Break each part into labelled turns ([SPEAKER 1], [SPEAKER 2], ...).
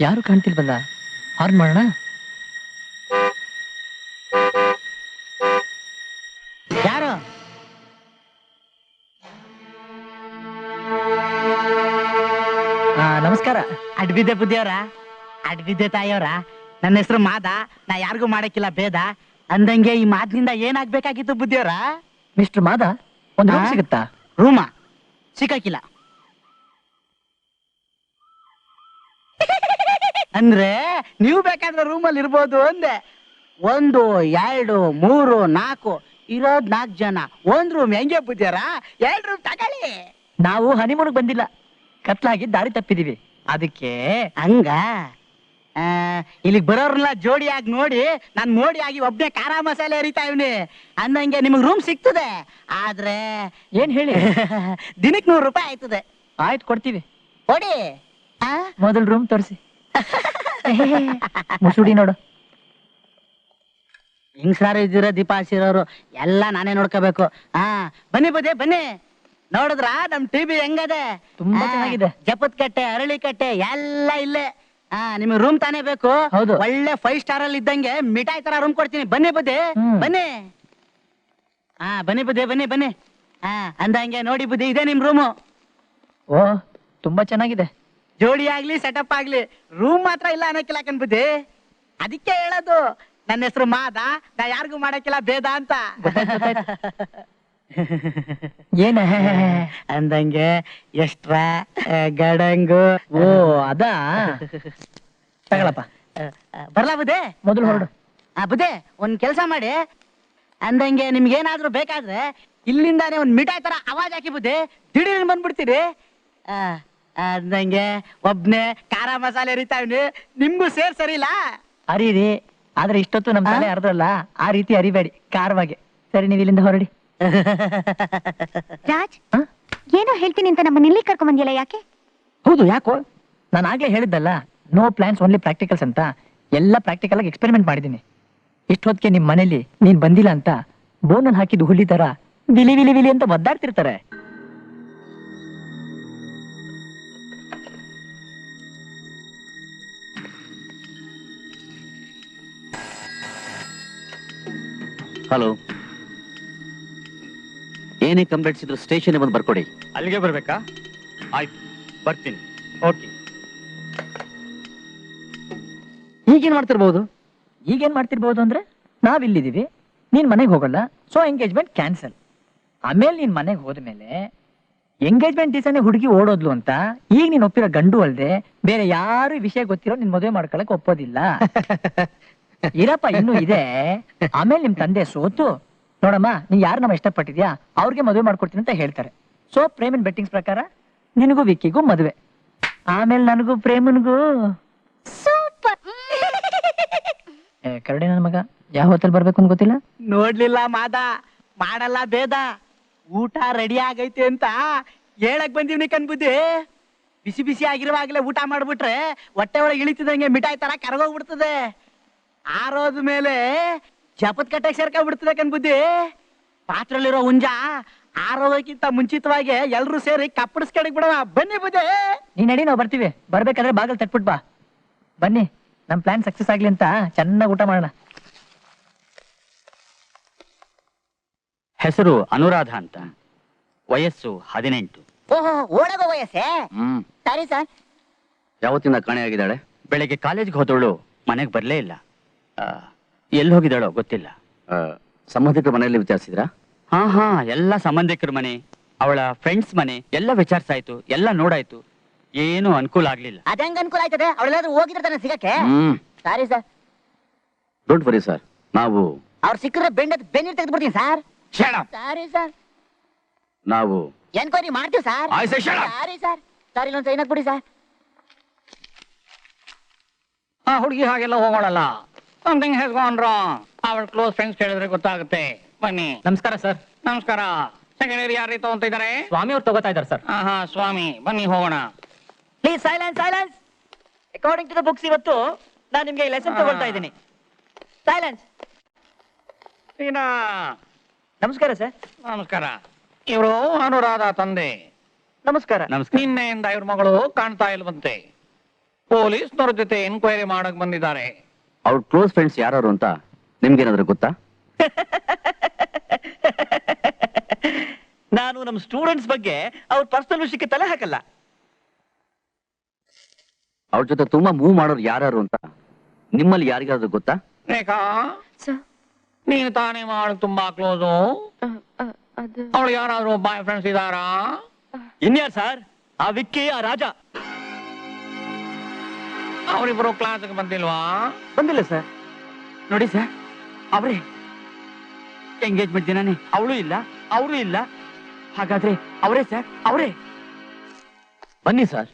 [SPEAKER 1] ಯಾರು ಕಾಣ್ತಿಲ್ವಲ್ಲ? ಹಾರ್ನ್ ಮಾಡೋಣ?
[SPEAKER 2] ಯಾರು?
[SPEAKER 1] ಆ, ನಮಸ್ಕಾರ.
[SPEAKER 2] ಅಡ್ಬಿದ್ದೆ ಬುದ್ಧಿಯವರ? ಅಡ್ಬಿದ್ದೆ ತಾಯಿಯವರ? ನನ್ನ ಹೆಸರು ಮಾದ. ನಾ ಯಾರಿಗೂ ಮಾಡಕ್ಕಿಲ್ಲ ಭೇದ. ಅಂದಂಗೆ ಈ ಮಾತಿನಿಂದ ಏನಾಗ್ಬೇಕಾಗಿತ್ತು ಬುದ್ಧಿಯವರ?
[SPEAKER 1] ಮಿಸ್ಟರ್ ಮಾದ ಒಂದು? ಸಿಗುತ್ತಾ?
[SPEAKER 2] ರೂಮ ಸಿಕ್ಕಕ್ಕಿಲ್ಲ ಅಂದ್ರೆ ನೀವು ಬೇಕಾದ್ರೆ ರೂಮಲ್ಲಿ ಇರ್ಬೋದು ಅಂದೆ. ಒಂದು ಎರಡು ಮೂರು ನಾಲ್ಕು ಇರೋದ್ ನಾಲ್ಕು ಜನ. ಒಂದ್ ರೂಮ್ ಹೆಂಗೆ ಬುದ್ಧಿಯವರ ಎರಡ್ ರೂಮ್ ತಗೊಳ್ಳಿ.
[SPEAKER 1] ನಾವು ಹನಿಮೂನ್ಗೆ ಬಂದಿಲ್ಲ. ಕತ್ಲಾಗಿ ದಾರಿ ತಪ್ಪಿದೀವಿ. ಅದಕ್ಕೆ
[SPEAKER 2] ಹಂಗ? ಆ, ಇಲ್ಲಿಗ್ ಜೋಡಿಯಾಗಿ ನೋಡಿ ನಾನ್ ಮೋಡಿ ಆಗಿ ಒಬ್ನೇ ಖಾರ ಮಸಾಲೆ ಹರಿತಾ ಇವ್ನಿ. ಅಂದಂಗೆ ನಿಮಗ್ ರೂಮ್ ಸಿಗ್ತದೆ. ಆದ್ರೆ
[SPEAKER 1] ಏನ್ ಹೇಳಿ?
[SPEAKER 2] ದಿನಕ್ಕೆ ನೂರು ರೂಪಾಯಿ ಆಯ್ತದೆ.
[SPEAKER 1] ಆಯ್ತು ಕೊಡ್ತೀವಿ.
[SPEAKER 2] ಕೊಡಿ. ಆ?
[SPEAKER 1] ಮೊದಲ್ ರೂಮ್ ತೋರಿಸಿ. ಮುಸುಡಿ ನೋಡು.
[SPEAKER 2] ಹಿಂಗ್ಸಾರು ಇದ್ದೀರ ದೀಪ ಹಚ್ಚಿರೋರು ಎಲ್ಲ ನಾನೇ ನೋಡ್ಕೋಬೇಕು. ಹಾ ಬನ್ನಿ ಬದೇ ಬನ್ನಿ. ನೋಡಿದ್ರ? ನಮ್ ಟಿವಿ ಹೆಂಗದೆ?
[SPEAKER 1] ತುಂಬಾ ಚೆನ್ನಾಗಿದೆ.
[SPEAKER 2] ಜಪತ್ ಕಟ್ಟೆ ಅರಳಿ ಕಟ್ಟೆ ಎಲ್ಲ ಇಲ್ಲೇ. ಹಾ ನಿಮ್ಗೆ ರೂಮ್ ತಾನೇ ಬೇಕು?
[SPEAKER 1] ಹೌದು.
[SPEAKER 2] ಒಳ್ಳೆ ಫೈವ್ ಸ್ಟಾರ್ ಅಲ್ಲಿ ಇದ್ದಂಗೆ ಮಿಠಾಯಿ ತರ ರೂಮ್ ಕೊಡ್ತೀನಿ. ಬನ್ನಿ ಬುದ್ಧಿ ಬನ್ನಿ. ಹಾ ಬನ್ನಿ ಬುದ್ಧಿ ಬನ್ನಿ ಬನ್ನಿ. ಹಾ ಅಂದಂಗೆ ನೋಡಿ ಬುದ್ಧಿ ಇದೆ ನಿಮ್ ರೂಮು
[SPEAKER 1] ಓ ತುಂಬಾ ಚೆನ್ನಾಗಿದೆ.
[SPEAKER 2] ಜೋಡಿ ಆಗ್ಲಿ ಸೆಟಪ್ ಆಗ್ಲಿ ರೂಮ್ ಮಾತ್ರ ಇಲ್ಲ ಅನ್ನೋಕಿಲ್ಲ ಕಣ್ ಬುದ್ಧಿ ಅದಕ್ಕೆ ಹೇಳೋದು ನನ್ನ ಹೆಸರು ಮಾದ ನಾ ಯಾರಿಗೂ ಮಾಡಕ್ಕಿಲ್ಲ ಭೇದ ಅಂತ.
[SPEAKER 1] ಏನ?
[SPEAKER 2] ಅಂದಂಗೆ ಎಷ್ಟ್ರ ಗಡಂಗು.
[SPEAKER 1] ಓ ಅದ? ತಗೊಳಪ್ಪ.
[SPEAKER 2] ಬರ್ಲಾ ಬುದೇ
[SPEAKER 1] ಮೊದಲು ಹೊರಡು.
[SPEAKER 2] ಆ ಬುದೇ ಒಂದ್ ಕೆಲ್ಸ ಮಾಡಿ. ಅಂದಂಗೆ ನಿಮ್ಗೆ ಏನಾದ್ರೂ ಬೇಕಾದ್ರೆ ಇಲ್ಲಿಂದಾನೆ ಒಂದ್ ಮಿಠಾಯಿ ತರ ಅವಾಜ್ ಹಾಕಿ ಬುದ್ದೆ ದಿಢೀರ್ ಬಂದ್ಬಿಡ್ತೀರಿ. ಆ, ಅಂದಂಗೆ ಒಬ್ನೇ ಖಾರ ಮಸಾಲೆ ಅರಿತಾವ್ನಿ ನಿಮ್ಗೂ ಸೇರ್ ಸರಿಲ್ಲ
[SPEAKER 1] ಅರಿರಿ. ಆದ್ರೆ ಇಷ್ಟೊತ್ತು ನಮ್ ತಲೆ ಅರ್ದಲ್ಲ ಆ ರೀತಿ ಅರಿಬೇಡಿ ಕಾರವಾಗಿ ಸರಿ ನೀವು ಇಲ್ಲಿಂದ ಹೊರಡಿ.
[SPEAKER 3] ರಾಜ್? ಏನೋ ಹೇಳ್ತೀನಿ ಅಂತ ನಮ್ಮ ನಿಲ್ಲಿ ಕರ್ಕೊಂಡ್ ಬಂದಿಲ್ಲ ಯಾಕೆ?
[SPEAKER 1] ಹೌದು ಯಾಕೋ? ನಾನು ಆಗ್ಲೇ ಹೇಳಿದ್ದಲ್ಲ ನೋ ಪ್ಲಾನ್ಸ್ ಓನ್ಲಿ ಪ್ರಾಕ್ಟಿಕಲ್ಸ್ ಅಂತ ಎಲ್ಲ ಪ್ರಾಕ್ಟಿಕಲ್ ಆಗಿ ಎಕ್ಸ್ಪೆರಿಮೆಂಟ್ ಮಾಡಿದ್ದೀನಿ. ಇಷ್ಟೊತ್ತಿಗೆ ನಿಮ್ ಮನೇಲಿ ನೀನ್ ಬಂದಿಲ್ಲ ಅಂತ ಬೋನಲ್ಲಿ ಹಾಕಿದ್ದು ಹುಲಿ ತರ ವಿಲಿ ವಿಲಿ ವಿಲಿ ಅಂತ ಒದ್ದಾಡ್ತಿರ್ತಾರೆ.
[SPEAKER 4] ಹಲೋ ಏನೇ ಕಂಪ್ಲೇಂಟ್ಸ್ ಇದ್ರು ಸ್ಟೇಷನ್ ಬಂದು ಬರ್ಕೊಡಿ.
[SPEAKER 5] ಅಲ್ಲಿಗೆ ಬರ್ಬೇಕಾ? ಆಯ್ತು ಬರ್ತೀನಿ. ಓಕೆ.
[SPEAKER 1] ಈಗೇನ್ ಮಾಡ್ತಿರ್ಬೋದು? ಈಗೇನ್ ಮಾಡ್ತಿರ್ಬೋದು ಅಂದ್ರೆ ನಾವಿಲ್ಲಿದೀವಿ ನೀನ್ ಮನೆಗೆ ಹೋಗಲ್ಲ ಸೊ ಎಂಗೇಜ್ಮೆಂಟ್ ಕ್ಯಾನ್ಸಲ್ ಆಮೇಲೆ ನೀನ್ ಮನೆಗೆ ಹೋದ್ಮೇಲೆ ಎಂಗೇಜ್ಮೆಂಟ್ ದಿವಸನೇ ಹುಡುಗಿ ಓಡೋದ್ಲು ಅಂತ ಈಗ ನೀನ್ ಒಪ್ಪಿರೋ ಗಂಡು ಅಲ್ದೆ ಬೇರೆ ಯಾರು ವಿಷಯ ಗೊತ್ತಿರೋ ನಿನ್ ಮದುವೆ ಮಾಡ್ಕೊಳಕ್ ಒಪ್ಪೋದಿಲ್ಲ. ಇರಪ್ಪ ಇನ್ನು ಇದೆ. ಆಮೇಲೆ ನಿಮ್ ತಂದೆ ಸೋತು. ನೋಡಮ್ಮ ನೀ ಯಾರು ನಮ್ಮ ಇಷ್ಟಪಟ್ಟಿದ್ಯಾ? ಅವ್ರಿಗೆ ಮದುವೆ ಮಾಡ್ಕೊಡ್ತೀನಿ ಅಂತ ಹೇಳ್ತಾರೆ. ಸೊ ಪ್ರೇಮನ್ ಬೆಟ್ಟಿಂಗ್ಸ್ ಪ್ರಕಾರ ನಿನಗೂ ವಿಕ್ಕಿಗೂ ಮದುವೆ. ಆಮೇಲೆ ನನಗೂ ಪ್ರೇಮನ್ಗೂ.
[SPEAKER 3] ಸೂಪರ್
[SPEAKER 1] ಏ, ಕರಡಿ ನನ್ನ ಮಗ ಯಾವ ಹೋಟೆಲ್ ಬರ್ಬೇಕು ಅಂತ ಗೊತ್ತಿಲ್ಲ?
[SPEAKER 2] ನೋಡ್ಲಿಲ್ಲ ಮಾದ ಮಾಡಲ್ಲ ಬೇದ ಊಟ ರೆಡಿ ಆಗೈತೆ ಅಂತ ಹೇಳಕ್ ಬಂದೀವ್ನಿ ಕನ್ಬುದ್ದಿ ಬಿಸಿ ಬಿಸಿ ಆಗಿರುವಾಗಲೇ ಊಟ ಮಾಡ್ಬಿಟ್ರೆ ಹೊಟ್ಟೆ ಒಳಗೆ ಇಳಿತಿದಂಗೆ ಮಿಠಾಯಿ ತರ ಕರಗೋಗ್ಬಿಡ್ತದೆ. ಆರೋದ ಮೇಲೆ ಜಪತ್ ಕಟ್ಟೆ ಸೇರ್ಕೊಂಡ್ಬಿಡ್ತದೆ ಕಣ್ಬುದ್ದಿ ಪಾತ್ರಲ್ಲಿರೋ ಹುಂಜ ಆರೋದಕ್ಕಿಂತ ಮುಂಚಿತವಾಗಿ ಎಲ್ರು ಸೇರಿ ಕಪ್ಪಡಿಸ್ಕಡಿಗೆ ಬಿಡೋಣ. ಬನ್ನಿ ಬುದ್ಧಿ.
[SPEAKER 1] ನೀನ್ ನಡಿ ನಾವು ಬರ್ತೀವಿ. ಬರ್ಬೇಕಾದ್ರೆ ಬಾಗಲ್ ತಟ್ಬಿಟ್ ಬಾ. ಬನ್ನಿ ನಮ್ ಪ್ಲಾನ್ ಸಕ್ಸಸ್ ಆಗ್ಲಿ ಅಂತ ಚೆನ್ನಾಗಿ ಊಟ ಮಾಡೋಣ.
[SPEAKER 4] ಹೆಸರು ಅನುರಾಧ ಅಂತ. ವಯಸ್ಸು ಹದಿನೆಂಟು.
[SPEAKER 2] ಓಹೋ ಓಡಗೋ ವಯಸ್ಸೇ?
[SPEAKER 4] ಹ್ಮ್.
[SPEAKER 2] ಸರಿ ಸರ್.
[SPEAKER 4] ಯಾವತ್ತಿಂದ ಕಾಣೆಯಾಗಿದ್ದಾಳೆ? ಬೆಳಿಗ್ಗೆ ಕಾಲೇಜ್ಗೆ ಹೋದವಳು ಮನೆಗೆ ಬರಲೇ ಇಲ್ಲ. ಎಲ್ಲಿ ಹೋಗಿದ್ದಾಳೋ ಗೊತ್ತಿಲ್ಲ. ಸಂಬಂಧಿಕರ ಮನೆಯಲ್ಲಿ ವಿಚಾರಿಸಿದ್ರಾ? ಹಾ ಹಾ ಎಲ್ಲ ಸಂಬಂಧಿಕರ ಮನೆ ಅವಳ ಫ್ರೆಂಡ್ಸ್ ಮನೆ ಎಲ್ಲ ವಿಚಾರಿಸಾಯ್ತು ಎಲ್ಲ ನೋಡಾಯ್ತು. ಏನು ಅನುಕೂಲ ಆಗ್ಲಿಲ್ಲ.
[SPEAKER 2] ಅದಂಗ ಅನುಕೂಲ ಆಯ್ತದೆ? ಅವಳೆಲ್ಲಾದ್ರೂ ಹೋಗಿರ್ತಾನೆ ಸಿಗಕ್ಕೆ?
[SPEAKER 4] ಹ್ಮ್.
[SPEAKER 2] Sorry sir
[SPEAKER 4] don't worry sir ನಾವು
[SPEAKER 2] ಅವ್ರು ಸಿಕ್ಕರೆ ಬೆಂಡ ಬೆನ್ನೀರ್ ತೆಗೆದು ಬಿಡ್ತೀನಿ ಸರ್ ಸಾರಿ ಸರ್
[SPEAKER 4] ನಾವು
[SPEAKER 2] ಎನ್ಕ್ವೈರಿ ಮಾಡ್ತೀವಿ ಸರ್ ಸಾರಿ ಸರ್ ಸರ್ ಇಲ್ಲೊಂದು ಸೈನ್ ಬಿಡಿ ಸರ್
[SPEAKER 5] ಆ ಹುಡುಗಿ ಹಾಗೆಲ್ಲ ಹೋಗೋಳಲ್ಲ ಸಮಥಿಂಗ್ ಹ್ಯಾಸ್ ಗಾನ್ ರಾಂಗ್ ಅವಳ ಕ್ಲೋಸ್ ಫ್ರೆಂಡ್ಸ್ ಕೇಳಿದ್ರೆ ಗೊತ್ತಾಗುತ್ತೆ. ಬನ್ನಿ.
[SPEAKER 1] ನಮಸ್ಕಾರ ಸರ್
[SPEAKER 5] ನಮಸ್ಕಾರ. ಸೆಕೆಂಡ್ ಇಯರ್ ಯಾರು ತಗೊಂತ ಇದ್ದಾರೆ?
[SPEAKER 1] ಸ್ವಾಮಿ ಅವ್ರು ತಗೋತಾ ಇದ್ದಾರೆ ಸರ್
[SPEAKER 5] ಹಾ ಹಾ ಸ್ವಾಮಿ. ಬನ್ನಿ ಹೋಗೋಣ.
[SPEAKER 1] Please silence silence according to the books ಇವತ್ತು ನಾನು ನಿಮ್ಗೆ ಲೆಸನ್ ತಗೊಳ್ತಾ ಇದ್ದೀನಿ. ಸೈಲೆನ್ಸ್
[SPEAKER 5] ಸೀನಾ
[SPEAKER 1] ನಮಸ್ಕಾರ ಸರ್
[SPEAKER 5] ನಮಸ್ಕಾರ. ಇವರು ಅನುರಾಧ ತಂದೆ.
[SPEAKER 1] ನಮಸ್ಕಾರ.
[SPEAKER 4] ನಮಸ್ಕಾರ.
[SPEAKER 5] ನಿನ್ನೆಯಿಂದ ಇವ್ರ ಮಗಳು ಕಾಣ್ತಾ ಇಲ್ವಂತೆ. ಪೊಲೀಸ್ನವ್ರ ಜೊತೆ ಎನ್ಕ್ವೈರಿ ಮಾಡಕ್ ಬಂದಿದ್ದಾರೆ.
[SPEAKER 4] ಅವ್ರ ಕ್ಲೋಸ್ ಫ್ರೆಂಡ್ಸ್ ಯಾರು ಅಂತ ನಿಮ್ಗೇನಾದ್ರು ಗೊತ್ತಾ?
[SPEAKER 6] ನಾನು ನಮ್ಮ ಸ್ಟೂಡೆಂಟ್ಸ್ ಬಗ್ಗೆ ಅವ್ರ ಪರ್ಸನಲ್ ವಿಷಯಕ್ಕೆ ತಲೆ ಹಾಕಲ್ಲ.
[SPEAKER 4] ಅವ್ರ ಜೊತೆ ತುಂಬಾ ಮೂವ್ ಮಾಡೋರು ಯಾರು ಅಂತ ನಿಮ್ಮಲ್ಲಿ ಯಾರಿಗಾದ್ರು ಗೊತ್ತಾ?
[SPEAKER 5] ರೇಖಾ
[SPEAKER 7] ಸರ್.
[SPEAKER 5] ನೀನು ತಾನೇ ಮಾಡು ತುಂಬಾ ಕ್ಲೋಸು
[SPEAKER 7] ಅದು
[SPEAKER 5] ಅವಳು ಯಾರಾದ್ರೂ ಬಾಯ್ ಫ್ರೆಂಡ್ಸ್ ಇದಾರಾ
[SPEAKER 6] ಇನ್ಯಾರ್ ಸರ್ ಆ ವಿಕ್ಕಿ ಆ ರಾಜ.
[SPEAKER 5] ಅವರಿಬ್ರು ಕ್ಲಾಸ್ಗೆ ಬಂದಿಲ್ವಾ?
[SPEAKER 6] ಬಂದಿಲ್ಲ ಸರ್
[SPEAKER 4] ನೋಡಿ ಸರ್ ಅವ್ರೇ ಎಂಗೇಜ್ಮೆಂಟ್ ದಿನಾನೇ ಅವಳು ಇಲ್ಲ ಅವರು ಇಲ್ಲ. ಹಾಗಾದ್ರೆ ಅವರೇ ಸರ್ ಅವರೇ.
[SPEAKER 1] ಬನ್ನಿ ಸರ್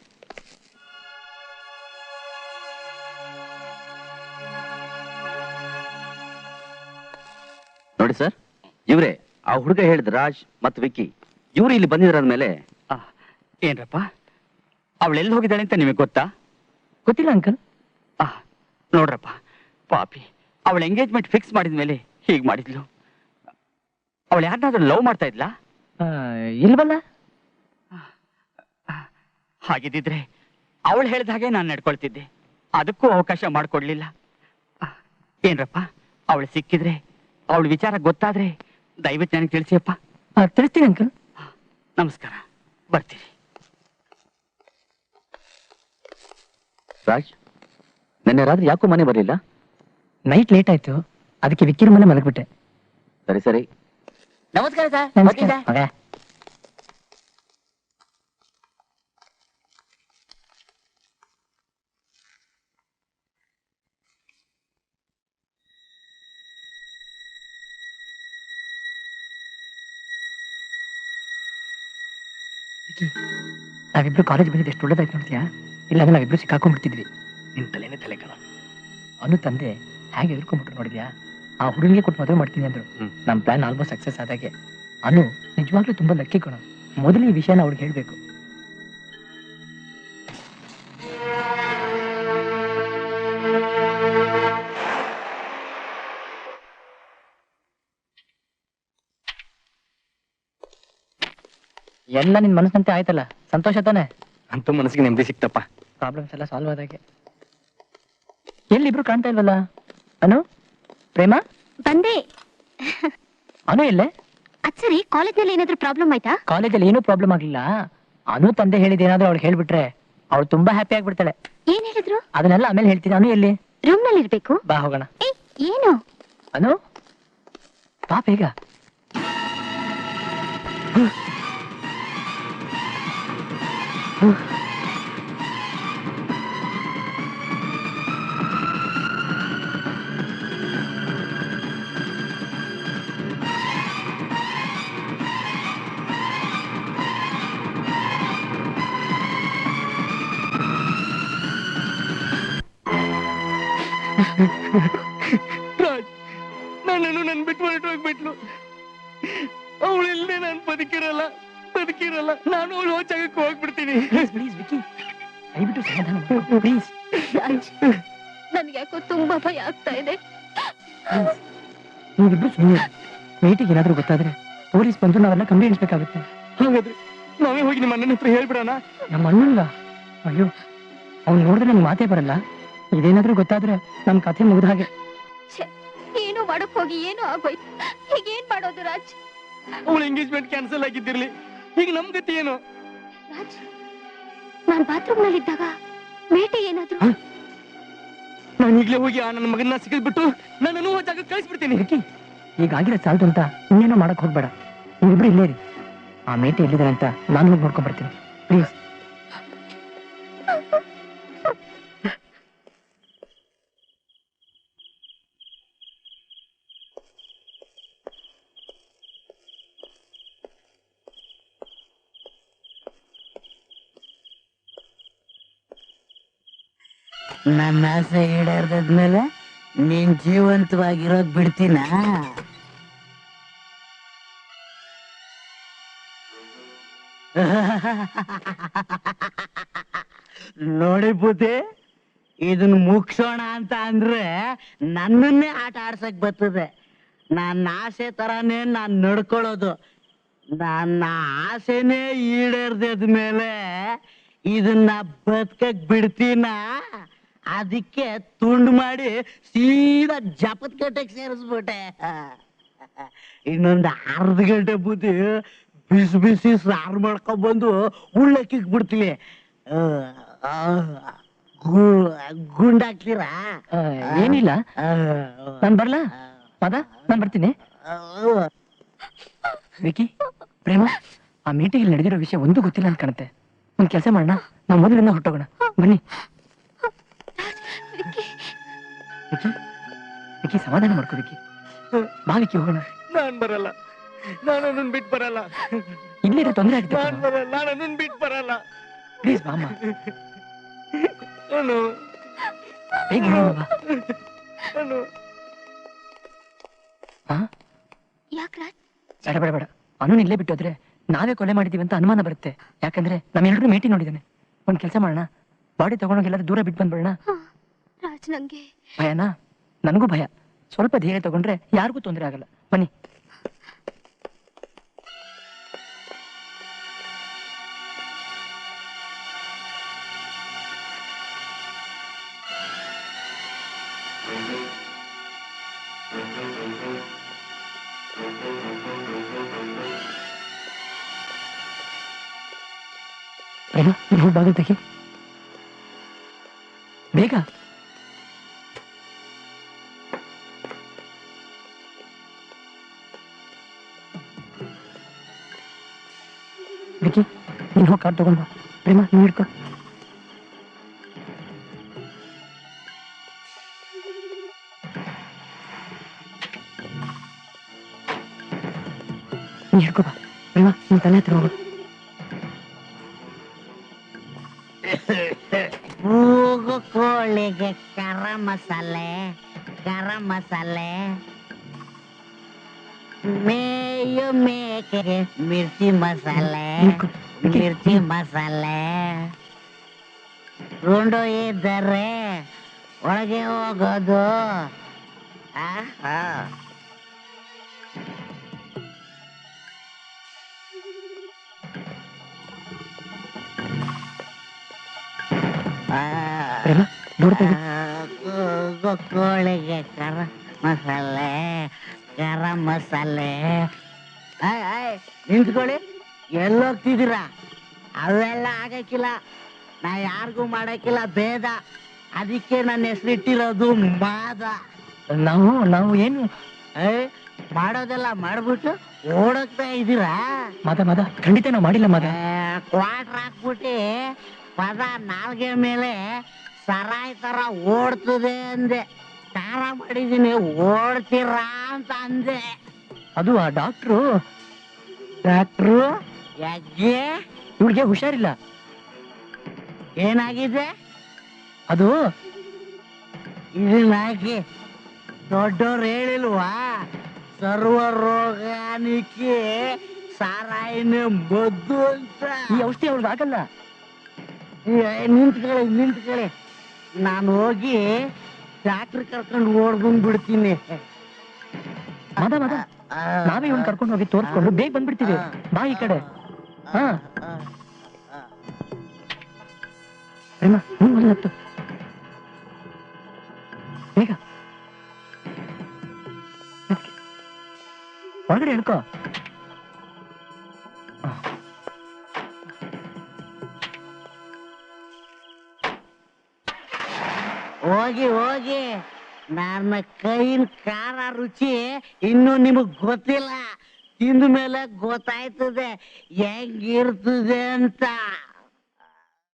[SPEAKER 4] ನೋಡಿ ಸರ್ ಇವ್ರೆ ಆ ಹುಡುಗ ಹೇಳಿದ ರಾಜ್ ಮತ್ತು ವಿಕ್ಕಿ ಇವ್ರು ಇಲ್ಲಿ ಬಂದಿದ್ರಾದ್ಮೇಲೆ ಏನ್ರಪ್ಪ? ಅವಳೆಲ್ಲಿ ಹೋಗಿದ್ದಾಳೆ ಅಂತ ನಿಮಗೆ ಗೊತ್ತಾ?
[SPEAKER 1] ಗೊತ್ತಿಲ್ಲ ಅಂಕಲ್
[SPEAKER 4] ನೋಡ್ರಪ್ಪ. ಪಾಪಿ ಅವಳ ಎಂಗೇಜ್ಮೆಂಟ್ ಫಿಕ್ಸ್ ಮಾಡಿದ್ಮೇಲೆ ಹೀಗ್ ಮಾಡಿದ್ಲು. ಅವಳು ಯಾರನ್ನಾದ್ರೂ ಲವ್ ಮಾಡ್ತಾ ಇದ್ಲಾ?
[SPEAKER 1] ಇಲ್ವಲ್ಲ?
[SPEAKER 4] ಹಾಗಿದ್ದಿದ್ರೆ ಅವಳು ಹೇಳಿದ ಹಾಗೆ ನಾನು ನಡ್ಕೊಳ್ತಿದ್ದೆ. ಅದಕ್ಕೂ ಅವಕಾಶ ಮಾಡಿಕೊಡ್ಲಿಲ್ಲ. ಏನ್ರಪ್ಪ ಅವಳು ಸಿಕ್ಕಿದ್ರೆ ಅವಳ ವಿಚಾರ ಗೊತ್ತಾದ್ರೆ ದಯವಿಟ್ಟು ನನಗೆ ತಿಳಿಸಿಯಪ್ಪ
[SPEAKER 1] ತಿಳಿಸ್ತೀನಿ ಅಂಕಲ್
[SPEAKER 4] ನಮಸ್ಕಾರ. ಬರ್ತೀರಿ. ರಾಜ್ ನಿನ್ನೆ ರಾತ್ರಿ ಯಾಕೋ ಮನೆ ಬರಲಿಲ್ಲ?
[SPEAKER 1] ನೈಟ್ ಲೇಟ್ ಆಯ್ತು. ಅದಕ್ಕೆ ವಿಕ್ಕಿರ ಮನೆ ಮಲಗ್ಬಿಟ್ಟೆ.
[SPEAKER 4] ಸರಿ ಸರಿ.
[SPEAKER 6] ನಮಸ್ಕಾರ ಸರ್.
[SPEAKER 1] ನಮಸ್ಕಾರ. ಮಗ ವಿಕ್ಕಿ, ನಾವಿಬ್ರು ಕಾಲೇಜ್ ಬಂದಿದ್ದು ಎಷ್ಟು ಒಳ್ಳೇದಾಯ್ತು ನೋಡ್ತೀಯಾ? ಇಲ್ಲ ಅದನ್ನ ನಾವಿಬ್ರು ಸಿಕ್ಕಾಕೊಂಡ್ಬಿಡ್ತಿದ್ವಿ. ನಿನ್ ತಲೆನೇ ತಲೆ ಕಣ. ಅವನು ತಂದೆ ಹೇಗೆ ಎದುರ್ಕೊಂಡ್ಬಿಟ್ರು ನೋಡಿದ್ಯಾ? ಆ ಹುಡುಗಿಗೆ ಕೊಟ್ಟು ಮದುವೆ ಮಾಡ್ತೀನಿ ಅಂದ್ರು. ನಮ್ಮ ಪ್ಲಾನ್ ಆಲ್ಮೋಸ್ಟ್ ಸಕ್ಸಸ್ ಆದಾಗೆ. ಅನು ನಿಜವಾಗ್ಲೂ ತುಂಬಾ ಲಕ್ಕಿ ಕಣ. ಮೊದಲು ಈ ವಿಷಯನ ಅವ್ರಿಗೆ ಹೇಳ್ಬೇಕು. ಎಲ್ಲ ನಿನ್ ಮನಸ್ಸಂತೆ ಆಯ್ತಲ್ಲ? ಸಂತೋಷ ತಾನೆ?
[SPEAKER 6] ಅಂತೂ ಮನಸ್ಸಿಗೆ ನೆಮ್ಮದಿ ಸಿಕ್ತಪ್ಪ.
[SPEAKER 1] ಪ್ರಾಬ್ಲಮ್ಸ್ ಎಲ್ಲ ಸಾಲ್ವ್ ಆದಾಗೆ. ಎಲ್ಲಿಬ್ರು ಕಾಣ್ತಾ ಇಲ್ವಲ್ಲ? ಅನು? ಪ್ರೇಮ?
[SPEAKER 7] ಬಂದೆ.
[SPEAKER 1] ಅನು ಎಲ್ಲೇ?
[SPEAKER 7] ಅದ್ ಕಾಲೇಜಲ್ಲಿ ಕಾಲೇಜ್ನಲ್ಲಿ ಏನಾದ್ರೂ ಪ್ರಾಬ್ಲಮ್ ಆಯ್ತಾ?
[SPEAKER 1] ಕಾಲೇಜಲ್ಲಿ ಏನೂ ಪ್ರಾಬ್ಲಮ್ ಆಗ್ಲಿಲ್ಲ. ಅನು ತಂದೆ ಹೇಳಿದ ಏನಾದ್ರೂ ಅವಳು ಹೇಳ್ಬಿಟ್ರೆ ಅವಳು ತುಂಬಾ ಹ್ಯಾಪಿ ಆಗ್ಬಿಡ್ತಾಳೆ.
[SPEAKER 7] ಏನ್ ಹೇಳಿದ್ರು?
[SPEAKER 1] ಅದನ್ನೆಲ್ಲ ಆಮೇಲೆ ಹೇಳ್ತೀನಿ. ಅನು ಎಲ್ಲಿ?
[SPEAKER 7] ರೂಮ್ನಲ್ಲಿ ಇರ್ಬೇಕು.
[SPEAKER 1] ಬಾ ಹೋಗೋಣ.
[SPEAKER 7] ಏ ಏನು?
[SPEAKER 1] ಅನು? ಬಾ ಬೇಗ.
[SPEAKER 6] ರಾಜ್ ನನ್ನನ್ನು ನನ್ ಬಿಟ್ಟು ಹೊರಟೋಗ್ಬಿಟ್ಲು. ಅವಳಿಲ್ಲದೆ ನಾನು ಬದುಕಿರಲ್ಲ. ಬದುಕಿರಲ್ಲ ನಾನು ಅವಳು ಜಾಗಕ್ಕೆ ಹೋಗ್ಬಿಡ್ತೀನಿ.
[SPEAKER 1] ಪ್ಲೀಸ್ ವಿಕ್ಕಿ ದಯವಿಟ್ಟು ಸಮಾಧಾನ ಪ್ಲೀಸ್
[SPEAKER 7] ನನ್ಗೆ ಯಾಕೋ ತುಂಬಾ ಭಯ ಆಗ್ತಾ ಇದೆ.
[SPEAKER 1] ನೀವಿಬ್ರು ಸುಮ್ಮನೆ ಮೇಟಿಗೆ ಏನಾದ್ರೂ ಗೊತ್ತಾದ್ರೆ ಪೊಲೀಸ್ ಬಂದು ನಾವೆಲ್ಲ ಕಂಪ್ಲೇಂಟ್ಸ್ಬೇಕಾಗುತ್ತೆ
[SPEAKER 6] ಹಾಗಾದ್ರೆ ನಾವೇ ಹೋಗಿ ನಿಮ್ಮ ಅಣ್ಣನ ಹತ್ರ ಹೇಳ್ಬಿಡೋಣ?
[SPEAKER 1] ನಮ್ಮ ಅಣ್ಣಂಗ ಅಯ್ಯೋ ಅವ್ನು ನೋಡಿದ್ರೆ ನಂಗೆ ಮಾತೇ ಬರಲ್ಲ. ಇದೇನಾದ್ರೂ ಗೊತ್ತಾದ್ರೆ ನಮ್ ಕಥೆ ಮುಗಿದ ಹಾಗೆ.
[SPEAKER 7] ಏನು ಮಾಡಕ್ ಹೋಗಿ ಏನು ಆಗೋಯ್ತು ಈಗ ಏನ್ ಮಾಡೋದು ರಾಜ್?
[SPEAKER 6] ಅವಳು ಎಂಗೇಜ್ಮೆಂಟ್ ಕ್ಯಾನ್ಸಲ್ ಆಗಿದ್ದಿರ್ಲಿ. ಈಗ ನಮ್ ಗತಿ ಏನು?
[SPEAKER 7] ರಾಜ್ ನಾನ್ ಬಾತ್ರೂಮ್ನಲ್ಲಿ ಇದ್ದಾಗ ಮೇಟಿ ಏನಾದ್ರು?
[SPEAKER 6] ನಾನು ಈಗಲೇ ಹೋಗಿ ಆ ನನ್ನ ಮಗನ್ನ ಸಿಕ್ಕಿಬಿಟ್ಟು ನನ್ನನ್ನು ಜಾಗಕ್ಕೆ ಕಳಿಸ್ಬಿಡ್ತೀನಿ.
[SPEAKER 1] ವಿಕ್ಕಿ ಈಗ ಆಗಿರೋ ಸಾಲದು ಅಂತ ಇನ್ನೇನೋ ಮಾಡಕ್ ಹೋಗ್ಬೇಡ. ನೀವಿಬ್ರು ಇಲ್ಲೇ ರೀ ಆ ಮೇಟೆ ಎಲ್ಲಿದ್ದಾರೆ ಅಂತ ನಾನು ಹೋಗಿ ನೋಡ್ಕೊಂಡ್ ಬರ್ತೀನಿ. ಪ್ಲೀಸ್
[SPEAKER 2] ನನ್ನ ಆಸೆ ಈಡೇರ್ದಾದ್ಮೇಲೆ ನೀನ್ ಜೀವಂತವಾಗಿರೋದ್ ಬಿಡ್ತೀನ? ನೋಡಿ ಬುದ್ಧಿ ಇದನ್ನ ಮುಗ್ಸೋಣ ಅಂತ ಅಂದ್ರೆ ನನ್ನನ್ನೇ ಆಟ ಆಡ್ಸಕ್ ಬರ್ತದೆ. ನನ್ನ ಆಸೆ ತರಾನೇ ನಾನ್ ನಡ್ಕೊಳ್ಳೋದು. ನನ್ನ ಆಸೆನೇ ಈಡೇರ್ದಿದ್ಮೇಲೆ ಇದನ್ನ ಬದುಕಕ್ ಬಿಡ್ತೀನ? ಅದಕ್ಕೆ ತುಂಡು ಮಾಡಿ ಸೀದಾ ಜಪತ್ ಕಟ್ಟೆಗೆ ಸೇರಿಸ್ಬಿಟ್ಟೆ. ಇನ್ನೊಂದು ಅರ್ಧ ಗಂಟೆ ಬುದ್ಧಿ ಬಿಸಿ ಬಿಸಿ ಸಾರು ಮಾಡ್ಕೊಂಡ್ ಬಂದು ಉಳ್ಳಕ್ಕಿಕ್ ಬಿಡ್ತೀನಿ ಆ, ಆ, ಗು- ಗುಂಡಾಕ್ತೀರಾ
[SPEAKER 1] ಏನಿಲ್ಲ. ನಾನು ಬರ್ಲಾ? ಪದ ನಾನ್ ಬರ್ತೀನಿ. ವಿಕಿ ಪ್ರೇಮ ಆ ಮೀಟಿಂಗ್ ನಡೆದಿರೋ ವಿಷಯ ಒಂದು ಗೊತ್ತಿಲ್ಲ ಅಂತ ಕಾಣುತ್ತೆ. ಒಂದ್ ಕೆಲಸ ಮಾಡೋಣ. ನಾವು ಮೊದಲಿಂದ ಹೊಟ್ಟೋಗೋಣ ಬನ್ನಿ. ವಿಕಿ ವಿಕಿ ಸಮಾಧಾನ ಮಾಡ್ಕೋ ವಿಕಿ. ಬಾ ವಿಕಿ ಹೋಗೋಣ.
[SPEAKER 6] ನಾನ್ ಬರಲ್ಲ. ನಾನು ಅದನ್ನ ಬಿಟ್ ಬರಲ್ಲ.
[SPEAKER 1] ಇಲ್ಲಿರೋ ತೊಂದರೆ
[SPEAKER 6] ನಾನ್
[SPEAKER 1] ಆಗುತ್ತೆ
[SPEAKER 6] ಬರಲ್ಲ ನಾನು ಅದನ್ನ ಬಿಟ್ ಬರಲ್ಲ.
[SPEAKER 1] ಪ್ಲೀಸ್ ಬಾಮ್ಮ
[SPEAKER 6] ನಾನು
[SPEAKER 1] ಬೇಗ
[SPEAKER 6] ನಾನು
[SPEAKER 1] ಹಾ
[SPEAKER 7] ಯಾಕೆ ರಾಜ್?
[SPEAKER 1] ಬೇಡ ಬೇಡ ಬೇಡ. ಅವನು ಇಲ್ಲೇ ಬಿಟ್ಟು ಹೋದ್ರೆ ನಾವೇ ಕೊಲೆ ಮಾಡಿದೀವಿ ಅಂತ ಅನುಮಾನ ಬರುತ್ತೆ. ಯಾಕಂದ್ರೆ ನಮ್ಮೆಲ್ಲರೂ ಮೇಟಿ ನೋಡಿದ್ದಾನೆ. ಒಂದ್ ಕೆಲಸ ಮಾಡೋಣ. ಬಾಡಿ ತಗೊಂಡೋಗಿ ಎಲ್ಲರೂ ದೂರ ಬಿಟ್ಟು ಬಂದ್ಬಿಡೋಣ.
[SPEAKER 7] ರಾಜ್
[SPEAKER 1] ಭಯನಾ? ನನಗೂ ಭಯ. ಸ್ವಲ್ಪ ಧೈರ್ಯ ತಗೊಂಡ್ರೆ ಯಾರಿಗೂ ತೊಂದರೆ ಆಗಲ್ಲ. ಬನ್ನಿ. ಬಾಗಿಲು ತೆಗಿ. ಬೇಗ. ನೀನು ಹೋಗಿ ಕಾರ್ಡ್ ತಗೊಂಡು ಬಾ ಪ್ರೇಮ ನೀನು ಹಿಡ್ಕೊ ನೀನು ಹಿಡ್ಕೊ ಬಾ ಪ್ರೇಮ ನಿನ್ನ ತಲೆ ಹತ್ರ ಹೋಗು
[SPEAKER 2] ಕೂಗು ಕೋಳಿಗೆ ಕರ ಮಸಾಲೆ ಗರ ಮಸಾಲೆ ಮೇಯು ಮೇಕೆಗೆ ಮಿರ್ಚಿ ಮಸಾಲೆ
[SPEAKER 1] ನಿಂತ್ಕೊ.
[SPEAKER 2] ಮಿರ್ಚಿ ಮಸಾಲೆ ರುಂಡು ಇದ್ದರೆ ಒಳಗೆ ಹೋಗೋದು ಆಹಾ. ಆ
[SPEAKER 1] ಪ್ರೇಮ ದೂರ ತೆಗಿ
[SPEAKER 2] ಕೂಗು ಕೋಳಿಗೆ ಕರ ಮಸಾಲೆ ಗರಂ ಮಸಾಲೆ ಆಯ್ ಆಯ್ ನಿಂತ್ಕೊಳ್ಳಿ ಎಲ್ಲೋಗ್ತಿದ್ದೀರಾ? ಅವೆಲ್ಲ ಆಗಕ್ಕಿಲ್ಲ. ನಾ ಯಾರಿಗೂ ಮಾಡಕ್ಕಿಲ್ಲ ಭೇದ. ಅದಕ್ಕೆ ನನ್ನ ಹೆಸರಿಟ್ಟಿರೋದು ಮಾದ.
[SPEAKER 1] ನಾವು ನಾವು ಏನು?
[SPEAKER 2] ಏ ಮಾಡೋದೆಲ್ಲ ಮಾಡ್ಬಿಟ್ಟು ಓಡೋಗ್ತಾ ಇದ್ದೀರಾ?
[SPEAKER 1] ಮದ ಮದ ಖಂಡಿತ ನಾವು ಮಾಡಿಲ್ಲ ಮದ.
[SPEAKER 2] ಕ್ವಾಟ್ರ್ ಹಾಕ್ಬಿಟ್ಟು ಪದ ನಾಲ್ಗೆ ಮೇಲೆ ಸರಾಯ್ ತರ ಓಡ್ತದೆ ಅಂದೆ. ಖಾರ ಮಾಡಿದೀನಿ ಓಡ್ತೀರಾ ಅಂತ ಅಂದೆ.
[SPEAKER 1] ಅದು ಆ ಡಾಕ್ಟ್ರು
[SPEAKER 2] ಡಾಕ್ಟ್ರು ಯಾಕೆ?
[SPEAKER 1] ಇವ್ಳಿಗೆ ಹುಷಾರಿಲ್ಲ.
[SPEAKER 2] ಏನಾಗಿದೆ?
[SPEAKER 1] ಅದು?
[SPEAKER 2] ಇದನ್ನಾಗಿ ದೊಡ್ಡವ್ರು ಹೇಳಿಲ್ವಾ? ಸರ್ವ ರೋಗಾನಿಕೆ ಸಾರಾಯಿನ ಮದ್ದು ಅಂತ.
[SPEAKER 1] ಈ ಔಷಧಿ ಅವ್ಳಿಗೆ ಆಗಲ್ಲ.
[SPEAKER 2] ನಿಂತ್ಕೊಳ್ಳಿ ನಿಂತ್ಕೊಳ್ಳಿ ನಾನು ಹೋಗಿ ಡಾಕ್ಟ್ರ್ ಕರ್ಕೊಂಡು ಓಡ್ಬಂದ್ಬಿಡ್ತೀನಿ
[SPEAKER 1] ಮದ ಮದ. ನಾವೇ ಇವನ್ ಕರ್ಕೊಂಡು ಹೋಗಿ ತೋರಿಸ್ಕೊಂಡು ಬೇಗ ಬಂದ್ಬಿಡ್ತೀವಿ. ಬಾ ಈ ಕಡೆ. ಹಾ ಹತ್ತು. ಬೇಗ. ಒಳಗಡೆ ಹೇಳ್ಕೊ
[SPEAKER 2] ನನ್ನ ಕೈಯಿನ ಖಾರ ರುಚಿ ಇನ್ನು ನಿಮಗ್ ಗೊತ್ತಿಲ್ಲ. ತಿಂದ ಮೇಲೆ ಗೊತ್ತಾಯ್ತದೆ ಹೆಂಗಿರ್ತದೆ ಅಂತ.